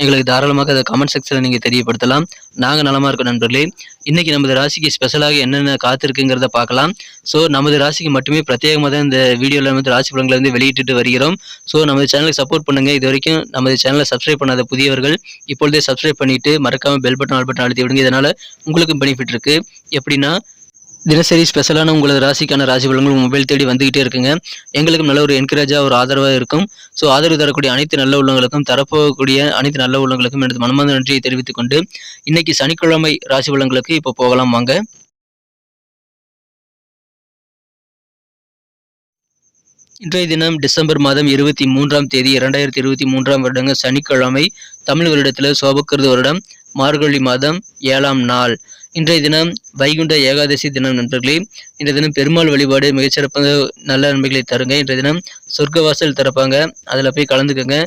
எங்களுக்கு தாராளமாக அதை கமெண்ட் செக்ஷனில் நீங்கள் தெரியப்படுத்தலாம். நாங்கள் நலமாக இருக்கோம் நண்பர்களே. இன்றைக்கி நமது ராசிக்கு ஸ்பெஷலாக என்னென்ன காத்திருக்குங்கிறத பார்க்கலாம். ஸோ நமது ராசிக்கு மட்டுமே பிரத்யேகமாக தான் இந்த வீடியோவில் வந்து ராசி பலன்களை வந்து வெளியிட்டு வருகிறோம். ஸோ நமது சேனலுக்கு சப்போர்ட் பண்ணுங்கள் இது வரைக்கும் நமது சேனலை சப்ஸ்கிரைப் பண்ணாத புதியவர்கள் இப்பொழுதே சப்ஸ்கிரைப் பண்ணிட்டு மறக்காமல் பெல் பட்டன் ஆல் பட்டன் அழுத்தி விடுங்க. இதனால் உங்களுக்கும் பெனிஃபிட் இருக்குது எப்படின்னா தினசரி ஸ்பெஷலான உங்களது ராசிக்கான ராசி பலன்கள் மொபைல் தேடி வந்துகிட்டே இருக்குங்க. எங்களுக்கும் நல்ல ஒரு என்கரேஜாக ஒரு ஆதரவாக இருக்கும். ஸோ ஆதரவு தரக்கூடிய அனைத்து நல்ல உள்ளங்களுக்கும் தரப்போகக்கூடிய அனைத்து நல்ல உள்ளங்களுக்கும் எனது மனமார்ந்த நன்றியை தெரிவித்துக் கொண்டு இன்னைக்கு சனிக்கிழமை ராசி பலன்களுக்கு இப்போ போகலாம் வாங்க. இன்றைய தினம் டிசம்பர் மாதம் இருபத்தி மூன்றாம் தேதி இரண்டாயிரத்தி இருபத்தி மூன்றாம் வருடங்க சனிக்கிழமை தமிழ் வருடத்தில் சோபக்கிருது வருடம் மார்கழி மாதம் ஏழாம் நாள். இன்றைய தினம் வைகுண்ட ஏகாதசி தினம் நண்பர்களே இன்றைய தினம் பெருமாள் வழிபாடு மிகச்சிறப்பாக நல்ல நன்மைகளை தருங்க. இன்றைய தினம் சொர்க்கவாசல் திறப்பாங்க. அதில் போய் கலந்துக்கோங்க.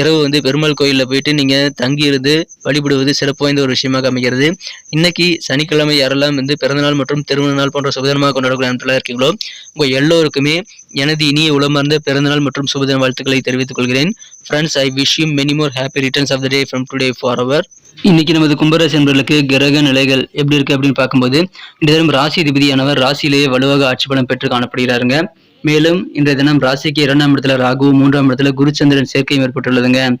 இரவு வந்து பெருமாள் கோயிலில் போயிட்டு நீங்கள் தங்கியிருந்து வழிபடுவது சிறப்பு வாய்ந்த ஒரு விஷயமாக அமைகிறது இன்னைக்கு சனிக்கிழமை யாரெல்லாம் வந்து பிறந்தநாள் மற்றும் திருமண நாள் போன்ற சுபதினமாக கொண்டாடக்கூடிய நாட்களாக இருக்கீங்களோ உங்கள் எல்லோருக்குமே எனது இனிய உளமார்ந்த பிறந்தநாள் மற்றும் சுபதின வாழ்த்துக்களை தெரிவித்துக் கொள்கிறேன். Friends I wish you many more happy returns of the day from today for our இன்னைக்கு நமது கும்பராசி என்பர்களுக்கு கிரக நிலைகள் எப்படி இருக்கு அப்படின்னு பார்க்கும்போது இந்த தினம் ராசி அதிபதியானவர் ராசியிலேயே வலுவாக ஆட்சி பலம் பெற்று காணப்படுகிறாருங்க. மேலும் இன்றைய தினம் ராசிக்கு இரண்டாம் இடத்துல ராகு மூன்றாம் இடத்துல குருச்சந்திரன் சேர்க்கையும் ஏற்பட்டுள்ளதுங்க.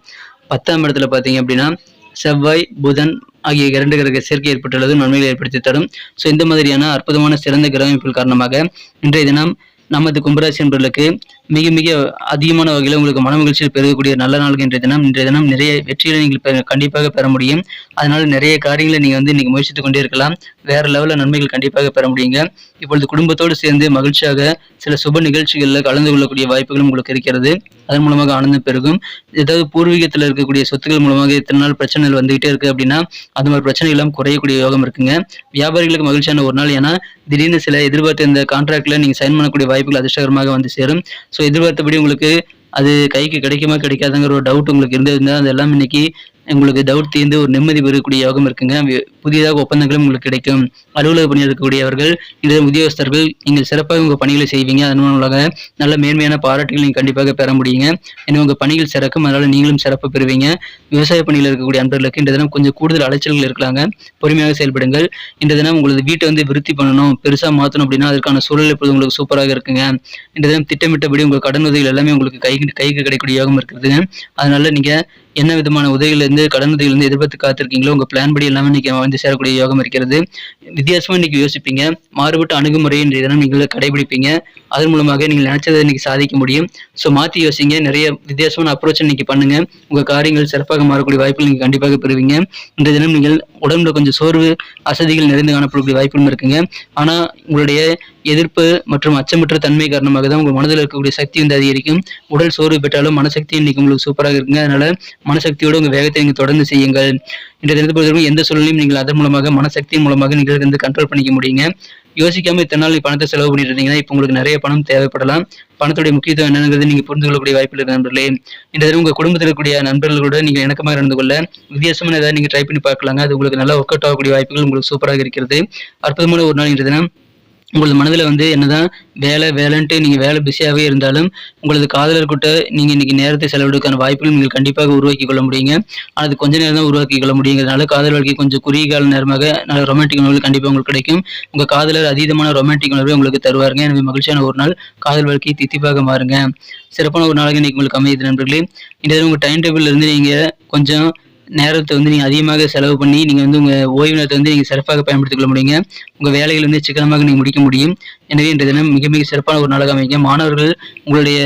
பத்தாம் இடத்துல பார்த்தீங்க அப்படின்னா செவ்வாய் புதன் ஆகிய இரண்டு கிரக சேர்க்கை ஏற்பட்டுள்ளது நன்மைகளை ஏற்படுத்தி தரும். ஸோ இந்த மாதிரியான அற்புதமான சிறந்த கிரக காரணமாக இன்றைய தினம் நமது கும்பராசி என்பவர்களுக்கு மிக மிக அதிகமான வகையில் உங்களுக்கு மன மகிழ்ச்சியில் பெறக்கூடிய நல்ல நாள் இன்றைய தினம். இன்றைய தினம் நிறைய வெற்றிகளை நீங்கள் பெற- கண்டிப்பாக பெற முடியும். அதனால நிறைய காரியங்களை நீங்கள் வந்து இன்னைக்கு முயற்சித்துக் கொண்டே இருக்கலாம். வேற லெவலில் நன்மைகள் கண்டிப்பாக பெற முடியுங்க. இப்பொழுது குடும்பத்தோடு சேர்ந்து மகிழ்ச்சியாக சில சுப நிகழ்ச்சிகளில் கலந்து கொள்ளக்கூடிய வாய்ப்புகளும் உங்களுக்கு இருக்கிறது. அதன் மூலமாக ஆனந்தம் பெருகும். ஏதாவது பூர்வீகத்தில் இருக்கக்கூடிய சொத்துக்கள் மூலமாக இத்தனை நாள் பிரச்சனைகள் வந்துகிட்டே இருக்கு அப்படின்னா அது மாதிரி பிரச்சனைகள் எல்லாம் குறையக்கூடிய யோகம் இருக்குங்க. வியாபாரிகளுக்கு மகிழ்ச்சியான ஒரு நாள். ஏன்னா திடீர்னு சில எதிர்பார்த்த இந்த கான்ட்ராக்ட்ல நீங்க சைன் பண்ணக்கூடிய வாய்ப்புகள் அதிர்ஷ்டகரமாக வந்து சேரும். ஸோ எதிர்பார்த்தபடி உங்களுக்கு அது கைக்கு கிடைக்குமா கிடைக்காதுங்கிற ஒரு டவுட் உங்களுக்கு இருந்ததுன்னா அதெல்லாம் இன்னைக்கு உங்களுக்கு டவுட் தீர்ந்து ஒரு நிம்மதி பெறக்கூடிய யோகம் இருக்குங்க. புதிதாக புதியதாக ஒப்பந்தங்களும் உங்களுக்கு கிடைக்கும். அலுவலக பணியில் இருக்கக்கூடியவர்கள் இந்த உத்தியோகஸ்தர்கள் நீங்கள் சிறப்பாக உங்கள் பணிகளை செய்வீங்க. அதன் மூலமாக நல்ல மேன்மையான பாராட்டுகள் நீங்கள் கண்டிப்பாக பெற முடியுங்க. ஏன்னா உங்கள் பணிகள் சிறக்கும். அதனால் நீங்களும் சிறப்பு பெறுவீங்க. விவசாய பணியில் இருக்கக்கூடிய அன்பர்களுக்கு இந்த தினம் கொஞ்சம் கூடுதல் அலைச்சல்கள் இருக்கலாங்க. பொறுமையாக செயல்படுங்கள். இந்த தினம் உங்களது வீட்டை வந்து விருத்தி பண்ணணும். பெருசாக மாற்றணும் அப்படின்னா அதற்கான சூழல் இப்போது உங்களுக்கு சூப்பராக இருக்குங்க. இந்த தினம் திட்டமிட்டபடி உங்கள் கடன் உதவிகள் எல்லாமே உங்களுக்கு கை கைக்கு கிடைக்கக்கூடிய யோகம் இருக்குதுங்க அதனால நீங்க என்ன விதமான உதவிகள் இருந்து கடன் உதவிகள் இருந்து எதிர்பார்த்து காத்திருக்கீங்களோ உங்க பிளான் படி எல்லாமே இன்னைக்கு வந்து சேரக்கூடிய யோகம் இருக்கிறது. வித்தியாசமா இன்னைக்கு யோசிப்பீங்க. மாறுபட்ட அணுகுமுறை இன்றைய தினம் நீங்கள் கடைபிடிப்பீங்க. அதன் மூலமாக நீங்கள் நினைச்சதை இன்னைக்கு சாதிக்க முடியும். ஸோ மாத்தி யோசிங்க. நிறைய வித்தியாசமான அப்ரோச் இன்னைக்கு பண்ணுங்க. உங்க காரியங்கள் சிறப்பாக மாறக்கூடிய வாய்ப்புகள் நீங்க கண்டிப்பாக பெறுவீங்க. இந்த தினம் நீங்கள் உடம்புல கொஞ்சம் சோர்வு அசதிகள் நிறைந்து காணப்படக்கூடிய வாய்ப்புகளும் இருக்குங்க. ஆனா உங்களுடைய எதிர்ப்பு மற்றும் அச்சமற்ற தன்மை காரணமாக தான் உங்க மனதில் இருக்கக்கூடிய சக்தி வந்து அதிகரிக்கும். உடல் சோர்வு பெற்றாலும் மனசக்தி இன்னைக்கு உங்களுக்கு சூப்பராக இருக்குங்க. அதனால மனசக்தியோட உங்கள் வேகத்தை நீங்கள் தொடர்ந்து செய்யுங்கள். இன்றைய தினத்தை பொறுத்தவரைக்கும் எந்த சூழலையும் நீங்கள் அதன் மூலமாக மனசக்தியின் மூலமாக நீங்கள் வந்து கண்ட்ரோல் பண்ணிக்க முடியுங்க. யோசிக்காம இத்தனை நாள் பணத்தை செலவு பண்ணிட்டு இருந்தீங்கன்னா இப்போ உங்களுக்கு நிறைய பணம் தேவைப்படலாம். பணத்துடைய முக்கியத்துவம் என்னங்கிறது நீங்க புரிந்து கொள்ளக்கூடிய வாய்ப்பு இருக்கு நண்பர்களே. இந்த தினம் உங்கள் குடும்பத்தில் இருக்கக்கூடிய நண்பர்களோட நீங்கள் இணக்கமாக நடந்து கொள்ள வித்தியாசமான ஏதாவது நீங்க ட்ரை பண்ணி பார்க்கலாங்க. அது உங்களுக்கு நல்லா ஒர்க் அவுட் ஆகக்கூடிய வாய்ப்புகள் உங்களுக்கு சூப்பராக இருக்கிறது. அற்புதமான ஒரு நாள் இன்றைய தினம். உங்களது மனதில் வந்து என்னதான் வேலை வேலைன்ட்டு நீங்கள் வேலை பிஸியாகவே இருந்தாலும் உங்களது காதலர்கிட்ட நீங்கள் இன்றைக்கி நேரத்தை செலவிடுவதற்கான வாய்ப்புகள் நீங்கள் கண்டிப்பாக உருவாக்கி கொள்ள முடியுங்க. ஆனால் அது கொஞ்ச நேரம் தான் உருவாக்கி கொள்ள முடியுங்கிறதுனால காதல் வாழ்க்கை கொஞ்சம் குறுகிய கால நேரமாக நல்ல ரொமான்டிக் உணர்வு கண்டிப்பாக உங்களுக்கு கிடைக்கும். உங்கள் காதலர் அதீதமான ரொமான்டிக் உணர்வை உங்களுக்கு தருவாருங்க. எனவே மகிழ்ச்சியான ஒரு நாள் காதல் வாழ்க்கையை தித்திப்பாக மாறுங்க. சிறப்பான ஒரு நாளாக இன்னைக்கு உங்களுக்கு அமையுது நண்பர்களே. இந்த உங்கள் டைம் டேபிள்லேருந்து நீங்கள் கொஞ்சம் நேரத்தை வந்து நீங்கள் அதிகமாக செலவு பண்ணி நீங்கள் வந்து உங்கள் ஓய்வு நேரத்தை வந்து நீங்கள் சிறப்பாக பயன்படுத்திக் கொள்ள முடியுங்க. உங்கள் வேலைகள் வந்து சிக்கனமாக நீங்கள் முடிக்க முடியும். எனவே இன்றைய தினம் மிக மிக சிறப்பான ஒரு நாளாக அமைங்க மாணவர்கள் உங்களுடைய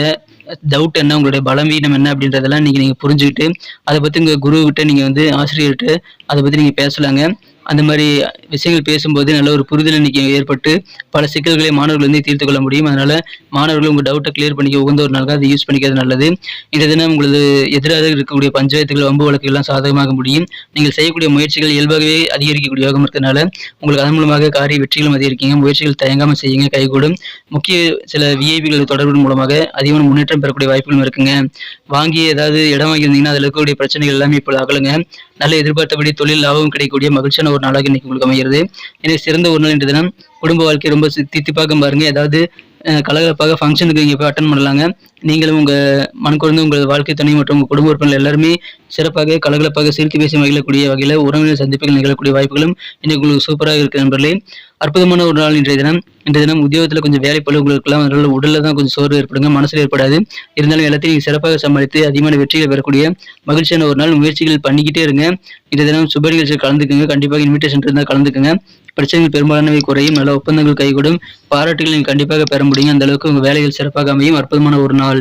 டவுட் என்ன உங்களுடைய பலவீனம் என்ன அப்படின்றதெல்லாம் நீங்கள் நீங்கள் புரிஞ்சுக்கிட்டு அதை பற்றி உங்கள் குருக்கிட்ட நீங்கள் வந்து ஆசிரியர்கிட்ட அதை பற்றி நீங்கள் பேசலாங்க. அந்த மாதிரி விஷயங்கள் பேசும்போது நல்ல ஒரு புரிதல் இன்னைக்கு ஏற்பட்டு பல சிக்கல்களை மாணவர்கள் வந்து தீர்த்து கொள்ள முடியும். அதனால மாணவர்கள் உங்கள் டவுட்டை கிளியர் பண்ணிக்க உகந்த ஒரு நாளாக அதை யூஸ் பண்ணிக்கிறது நல்லது. இந்த தினம் உங்களது எதிராக இருக்கக்கூடிய பஞ்சாயத்துகள் வம்பு வழக்குகள்லாம் சாதகமாக முடியும். நீங்கள் செய்யக்கூடிய முயற்சிகள் இயல்பாகவே அதிகரிக்கக்கூடிய யோகம் இருக்கிறதுனால உங்களுக்கு அதன் மூலமாக காரிய வெற்றிகளும் அதிகரிக்கீங்க. முயற்சிகள் தயங்காமல் செய்யுங்க கைகூடும். முக்கிய சில விஐபிகள் தொடர்பின் மூலமாக அதிகமான முன்னேற்றம் பெறக்கூடிய வாய்ப்புகளும் இருக்குங்க. வாங்கி ஏதாவது இடம் வாங்கியிருந்தீங்கன்னா அதில் இருக்கக்கூடிய பிரச்சனைகள் எல்லாமே இப்போ அகலுங்க. நல்ல எதிர்பார்த்தபடி தொழில் லாபம் கிடைக்கக்கூடிய மகிழ்ச்சியான ஒரு நாளாக இன்னைக்கு உங்களுக்கு அமைகிறது. எனவே சிறந்த ஒரு நாள் இன்று தினம். குடும்ப வாழ்க்கை ரொம்ப தித்திப்பாக பாருங்க ஏதாவது கலகலப்பாக ஃபங்க்ஷனுக்கு இங்கே போய் அட்டன் பண்ணலாங்க. நீங்களும் உங்கள் மனக்குறந்து உங்கள் வாழ்க்கை துணை மற்றும் உங்கள் குடும்ப உறுப்பினர் எல்லாருமே சிறப்பாக கலகலப்பாக சிரித்து பேசி மகிழக்கூடிய வகையில் உறவினர் சந்திப்புகள் நிகழக்கூடிய வாய்ப்புகளும் இன்னைக்கு உங்களுக்கு சூப்பராக இருக்கு நண்பர்களே. அற்புதமான ஒரு நாள் இன்றைய தினம். இன்றைய தினம் உத்தியோகத்தில் கொஞ்சம் வேலை பளு உங்களுக்குலாம் அதனால உடலில் தான் கொஞ்சம் சோர்வு ஏற்படுங்க மனசில் ஏற்படாது. இருந்தாலும் எல்லாத்தையும் நீங்கள் சிறப்பாக சமாளித்து அதிகமான வெற்றிகள் பெறக்கூடிய மகிழ்ச்சியான ஒரு நாள் முயற்சிகள் பண்ணிக்கிட்டே இருங்க. இன்றைய தினம் சுப நிகழ்ச்சியில் கலந்துக்குங்க. கண்டிப்பாக இன்விடேஷன் இருந்தால் கலந்துக்குங்க. பிரச்சனைகள் பெரும்பாலானவை குறையும். நல்ல ஒப்பந்தங்கள் கைகூடும். பாராட்டுகள் நீங்கள் கண்டிப்பாக பெற முடியும். அந்த அளவுக்கு உங்கள் வேலைகள் சிறப்பாக அமையும். அற்புதமான ஒரு நாள்.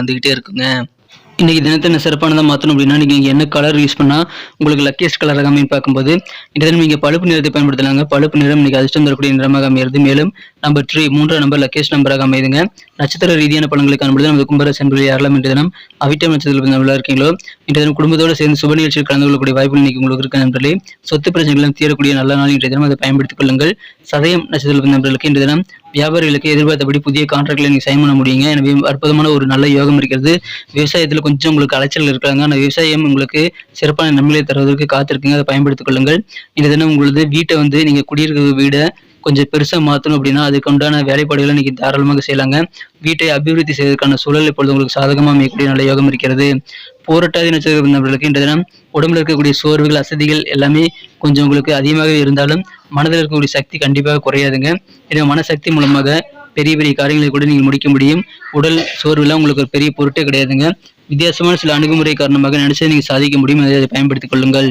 வந்துகிட்டே இருக்குங்க. இன்னைக்கு தினத்தை என்ன சிறப்பானதாக மாற்றணும் அப்படின்னா நீங்கள் என்ன கலர் யூஸ் பண்ணால் உங்களுக்கு லக்கியஸ்ட் கலராக அமையும் பார்க்கும்போது இந்த தினம் நீங்கள் பழுப்பு நிறத்தை பயன்படுத்தலாங்க. பழுப்பு நிறம் இன்னைக்கு அதிர்ஷ்டம் தரக்கூடிய நிறமாக அமையிறது. மேலும் நம்பர் த்ரீ மூன்றாம் நம்பர் லக்கேஷ் நம்பராக அமையுதுங்க நட்சத்திர ரீதியான பலன்களை காணும்போது நமது கும்பராசி என்பது யாரெல்லாம் இன்றைய தினம் அவிட்டம் நட்சத்திரத்தில் நம்மளா இருக்கீங்களோ? இன்றைய தினம் குடும்பத்தோடு சேர்ந்து சுப நிகழ்ச்சியில் கலந்து கொள்ளக்கூடிய வாய்ப்புகள் இன்னைக்கு உங்களுக்கு இருக்க நண்பர்களே? சொத்து பிரச்சனைகளும் தீரக்கூடிய நல்ல நாள் இன்றைய தினம் அதை பயன்படுத்திக் கொள்ளுங்கள். சதயம் நட்சத்திரத்தில் நண்பர்களுக்கு இன்றைய தினம் வியாபாரிகளுக்கு எதிர்பார்த்தபடி புதிய கான்ட்ராக்ட்ல நீங்கள் சைன் பண்ண முடியுங்க. எனவே அற்புதமான ஒரு நல்ல யோகம் இருக்கிறது. விவசாயத்தில் கொஞ்சம் உங்களுக்கு அலைச்சல் இருக்காங்க ஆனால் விவசாயம் உங்களுக்கு சிறப்பான நன்மைகளை தருவதற்கு காத்திருக்குங்க. அதை பயன்படுத்திக் கொள்ளுங்கள். இந்த தினம் உங்களது வீட்டை வந்து நீங்கள் குடியிருக்கிற வீடை கொஞ்சம் பெருசாக மாற்றணும் அப்படின்னா அதுக்கு உண்டான வேலைப்பாடுகளை இன்னைக்கு தாராளமாக செய்யலாங்க. வீட்டை அபிவிருத்தி செய்வதற்கான சூழல் இப்பொழுது உங்களுக்கு சாதகமாக அமையக்கூடிய நல்ல யோகம் இருக்கிறது. போராட்டாதி நட்சத்திரம் நபர்களுக்கு இன்றைய தினம் உடம்புல இருக்கக்கூடிய சோர்வுகள் அசதிகள் எல்லாமே கொஞ்சம் உங்களுக்கு அதிகமாக இருந்தாலும் மனதில் இருக்கக்கூடிய சக்தி கண்டிப்பாக குறையாதுங்க. எனவே மனசக்தி மூலமாக பெரிய பெரிய காரியங்களை கூட நீங்கள் முடிக்க முடியும். உடல் சோர்வுலாம் உங்களுக்கு ஒரு பெரிய பொருட்டே கிடையாதுங்க. வித்தியாசமான சில அணுகுமுறை காரணமாக நினைச்சதை நீங்கள் சாதிக்க முடியும். அதை அதை பயன்படுத்திக் கொள்ளுங்கள்.